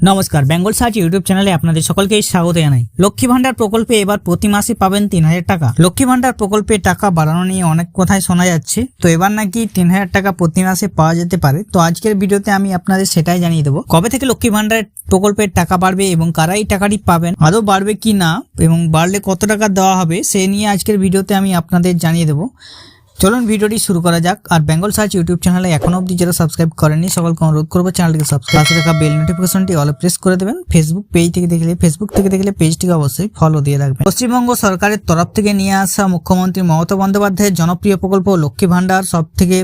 নমস্কার, Bengal search YouTube চ্যানেলে আপনাদের সকলকেই স্বাগত জানাই। লক্ষ্মী ভান্ডার প্রকল্পে এবার প্রতি মাসে পাবেন তিন হাজার টাকা। লক্ষ্মী ভান্ডার প্রকল্পে টাকা বাড়ানো নিয়ে অনেক কথাই শোনা যাচ্ছে। তো এবার নাকি তিন হাজার টাকা প্রতি মাসে পাওয়া যেতে পারে। তো আজকের ভিডিওতে আমি আপনাদের সেটাই জানিয়ে দেবো। কবে থেকে লক্ষ্মী ভান্ডার প্রকল্পের টাকা বাড়বে এবং কারা এই টাকাটি পাবেন, আদৌ বাড়বে কি না এবং বাড়লে কত টাকা দেওয়া হবে, সে নিয়ে আজকের ভিডিওতে আমি আপনাদের জানিয়ে দেবো। চলুন ভিডিওটি শুরু করা যাক। আর বেঙ্গল সার্চ ইউটিউব চ্যানেলে এখনও অবধি যারা সাবস্ক্রাইব করেনি সকলকে অনুরোধ করব চ্যানেলটিকে সাবস্ক্রাইব পাশে রাখা বেল নোটিফিকেশনটি অল প্রেস করে দেবেন। ফেসবুক পেজ থেকে দেখলে ফেসবুক থেকে দেখলে পেজটিকে অবশ্যই ফলো দিয়ে রাখবেন। পশ্চিমবঙ্গ সরকারের তরফ থেকে নিয়ে আসা মুখ্যমন্ত্রী মমতা বন্দ্যোপাধ্যায়ের জনপ্রিয় প্রকল্প লক্ষ্মী ভান্ডার। সব থেকে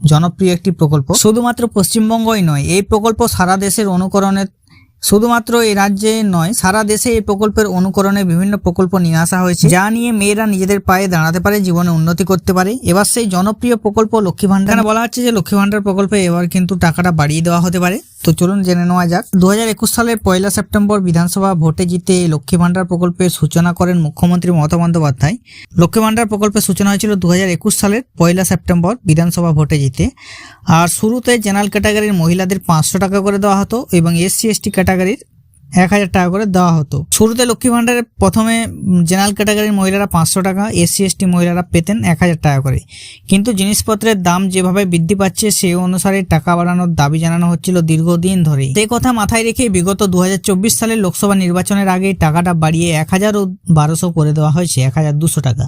জনপ্রিয় একটি প্রকল্প। শুধুমাত্র পশ্চিমবঙ্গই নয়, এই প্রকল্প সারা দেশের অনুকরণের শুধুমাত্র এই রাজ্যে নয়, সারা দেশে এই প্রকল্পের অনুকরণে বিভিন্ন প্রকল্প নিয়ে আসা হয়েছে। যা নিয়ে মেয়েরা নিজেদের পায়ে দাঁড়াতে পারে, জীবনে উন্নতি করতে পারে। এবার সেই জনপ্রিয় প্রকল্প লক্ষ্মী ভান্ডার বলা হচ্ছে যে লক্ষ্মী ভান্ডার প্রকল্পে এবার কিন্তু টাকাটা বাড়িয়ে দেওয়া হতে পারে। তো চলুন জেনে নেওয়া যাক। দু হাজার একুশ সালের পয়লা সেপ্টেম্বর বিধানসভা ভোটে জিতে লক্ষ্মী ভান্ডার প্রকল্পের সূচনা করেন মুখ্যমন্ত্রী মমতা বন্দ্যোপাধ্যায়। লক্ষ্মী ভান্ডার প্রকল্পের সূচনা হয়েছিল দুই হাজার একুশ সালের পয়লা সেপ্টেম্বর বিধানসভা ভোটে জিতে। আর শুরুতে জেনারেল ক্যাটাগরির মহিলাদের পাঁচশো টাকা করে দেওয়া হতো এবং এসসি, এসটি ক্যাটাগরির এক হাজার টাকা করে দেওয়া হতো। শুরুতে লক্ষ্মী ভান্ডারে প্রথমে জেনারেল ক্যাটাগরির মহিলারা পাঁচশো টাকা, এসসি, এসটি মহিলারা পেতেন এক হাজার টাকা করে। কিন্তু জিনিসপত্রের দাম যেভাবে বৃদ্ধি পাচ্ছে সেই অনুসারে টাকা বাড়ানোর দাবি জানানো হচ্ছিল দীর্ঘদিন ধরেই। সেই কথা মাথায় রেখে বিগত দু সালের লোকসভা নির্বাচনের আগে টাকাটা বাড়িয়ে এক হাজার ও বারোশো করে দেওয়া হয়েছে, এক হাজার দুশো টাকা।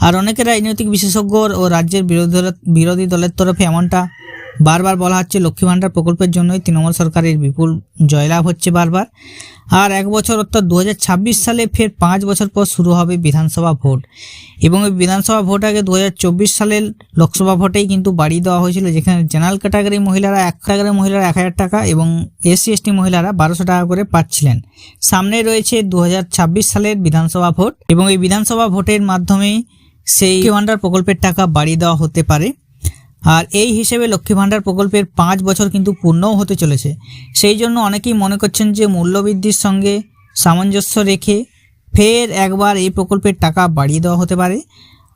আর অনেকে রাজনৈতিক বিশেষজ্ঞ ও রাজ্যের বিরোধী বিরোধী দলের তরফে এমনটা বারবার বলা হচ্ছে লক্ষ্মী ভাণ্ডার প্রকল্পের জন্যই তৃণমূল সরকারের বিপুল জয়লাভ হচ্ছে বারবার। আর এক বছর অর্থাৎ দু হাজার ছাব্বিশ সালে ফের পাঁচ বছর পর শুরু হবে বিধানসভা ভোট। এবং এই বিধানসভা ভোট আগে দু হাজার চব্বিশ সালের লোকসভা ভোটেই কিন্তু বাড়িয়ে দেওয়া হয়েছিল, যেখানে জেনারেল ক্যাটাগরি মহিলারা এক ক্যাটাগরি মহিলারা এক হাজার টাকা এবং এসসি এসটি মহিলারা বারোশো টাকা করে পাচ্ছিলেন। সামনে রয়েছে দু হাজার ছাব্বিশ সালের বিধানসভা ভোট। এবং এই বিধানসভা ভোটের মাধ্যমেই সেই ভাণ্ডার প্রকল্পের টাকা বাড়িয়ে দেওয়া হতে পারে। আর এই হিসেবে লক্ষ্মী ভাণ্ডার প্রকল্পের পাঁচ বছর কিন্তু পূর্ণও হতে চলেছে। সেই জন্য অনেকেই মনে করছেন যে মূল্যবৃদ্ধির সঙ্গে সামঞ্জস্য রেখে ফের একবার এই প্রকল্পের টাকা বাড়িয়ে দেওয়া হতে পারে।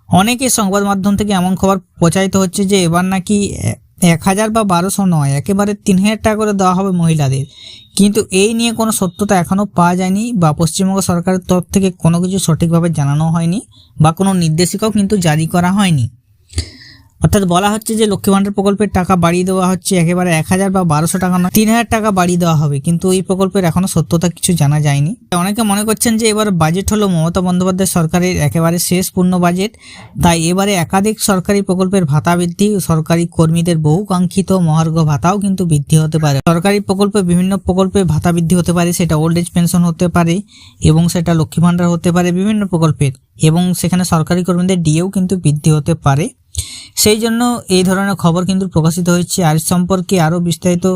অনেকে সংবাদ মাধ্যম থেকে এমন খবর প্রচারিত হচ্ছে যে এবার নাকি এক হাজার বা বারোশো নয়, একেবারে তিন হাজার টাকা করে দেওয়া হবে মহিলাদের। কিন্তু এই নিয়ে কোনো সত্যতা এখনও পাওয়া যায়নি বা পশ্চিমবঙ্গ সরকারের তরফ থেকে কোনো কিছু সঠিকভাবে জানানো হয়নি বা কোনো নির্দেশিকাও কিন্তু জারি করা হয়নি। অর্থাৎ বলা হচ্ছে যে লক্ষ্মী ভাণ্ডার প্রকল্পের টাকা বাড়িয়ে দেওয়া হচ্ছে একেবারে এক হাজার বা বারোশো টাকা নয়, তিন হাজার টাকা বাড়িয়ে দেওয়া হবে। কিন্তু এই প্রকল্পের এখনও সত্যতা কিছু জানা যায়নি। অনেকে মনে করছেন যে এবার বাজেট হলো মমতা বন্দ্যোপাধ্যায় সরকারের একেবারে শেষ পূর্ণ বাজেট তাই এবারে একাধিক সরকারি প্রকল্পের ভাতা বৃদ্ধি, সরকারি কর্মীদের বহু কাঙ্ক্ষিত মহার্ঘ ভাতাও কিন্তু বৃদ্ধি হতে পারে। সরকারি প্রকল্পে বিভিন্ন প্রকল্পে ভাতা বৃদ্ধি হতে পারে, সেটা ওল্ড এজ পেনশন হতে পারে এবং সেটা লক্ষ্মী ভাণ্ডার হতে পারে বিভিন্ন প্রকল্পের। এবং সেখানে সরকারি কর্মীদের ডিএও কিন্তু বৃদ্ধি হতে পারে। সেই জন্য এই ধরনের খবর কিন্তু প্রকাশিত হয়েছে। আর সম্পর্কে আরও বিস্তারিত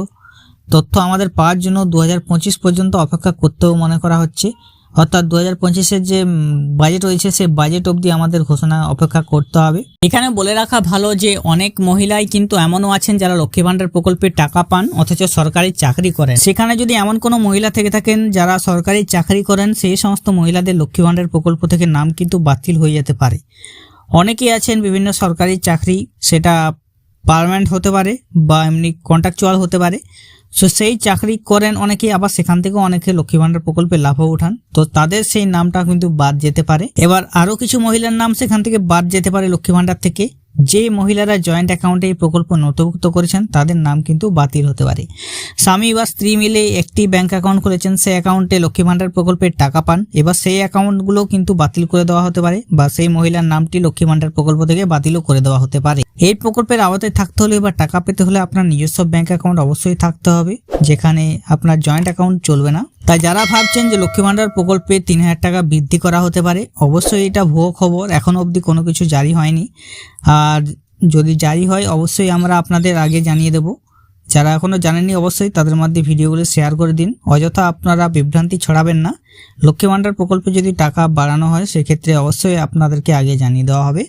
তথ্য আমাদের পাওয়ার জন্য দু হাজার পঁচিশ পর্যন্ত অপেক্ষা করতেও মনে করা হচ্ছে। অর্থাৎ দু হাজার পঁচিশের যে বাজেট রয়েছে সে বাজেট অবধি আমাদের ঘোষণা অপেক্ষা করতে হবে। এখানে বলে রাখা ভালো যে, অনেক মহিলাই কিন্তু এমনও আছেন যারা লক্ষ্মী ভাণ্ডার প্রকল্পে টাকা পান, অথচ সরকারি চাকরি করেন। সেখানে যদি এমন কোনো মহিলা থেকে থাকেন যারা সরকারি চাকরি করেন, সেই সমস্ত মহিলাদের লক্ষ্মী ভাণ্ডার প্রকল্প থেকে নাম কিন্তু বাতিল হয়ে যেতে পারে। অনেকেই আছেন বিভিন্ন সরকারি চাকরি, সেটা পারমানেন্ট হতে পারে বা এমনি কন্ট্রাকচুয়াল হতে পারে। সো সেই চাকরি করেন অনেকেই, আবার সেখান থেকেও অনেকে লক্ষ্মী ভাণ্ডার প্রকল্পে লাভও উঠান। তো তাদের সেই নামটা কিন্তু বাদ যেতে পারে। এবার আরও কিছু মহিলার নাম সেখান থেকে বাদ যেতে পারে লক্ষ্মী ভাণ্ডার থেকে। যে মহিলারা জয়েন্ট অ্যাকাউন্টে এই প্রকল্প নথিভুক্ত করেছেন, তাদের নাম কিন্তু বাতিল হতে পারে। স্বামী বা স্ত্রী মিলে একটি ব্যাংক অ্যাকাউন্ট করেছেন, সেই অ্যাকাউন্টে লক্ষ্মী ভাণ্ডার প্রকল্পের টাকা পান। এবার সেই অ্যাকাউন্টগুলো কিন্তু বাতিল করে দেওয়া হতে পারে বা সেই মহিলার নামটি লক্ষ্মী ভাণ্ডার প্রকল্প থেকে বাতিলও করে দেওয়া হতে পারে। এই প্রকল্পের আওতায় থাকতে হলে বা টাকা পেতে হলে আপনার নিজস্ব ব্যাংক অ্যাকাউন্ট অবশ্যই থাকতে হবে, যেখানে আপনার জয়েন্ট অ্যাকাউন্ট চলবে না। তাই যারা ভাবছেন যে লক্ষ্মী ভাণ্ডার প্রকল্পে তিন হাজার টাকা বৃদ্ধি করা হতে পারে, অবশ্যই এটা ভুয়ো খবর। এখনও অবধি কোনো কিছু জারি হয়নি। আর যদি জারি হয়, অবশ্যই আমরা আপনাদের আগে জানিয়ে দেব। যারা এখনও জানেননি, অবশ্যই তাদের মধ্যে ভিডিওগুলো শেয়ার করে দিন। অযথা আপনারা বিভ্রান্তি ছড়াবেন না। লক্ষ্মী ভাণ্ডার প্রকল্পে যদি টাকা বাড়ানো হয়, সেক্ষেত্রে অবশ্যই আপনাদেরকে আগে জানিয়ে দেওয়া হবে।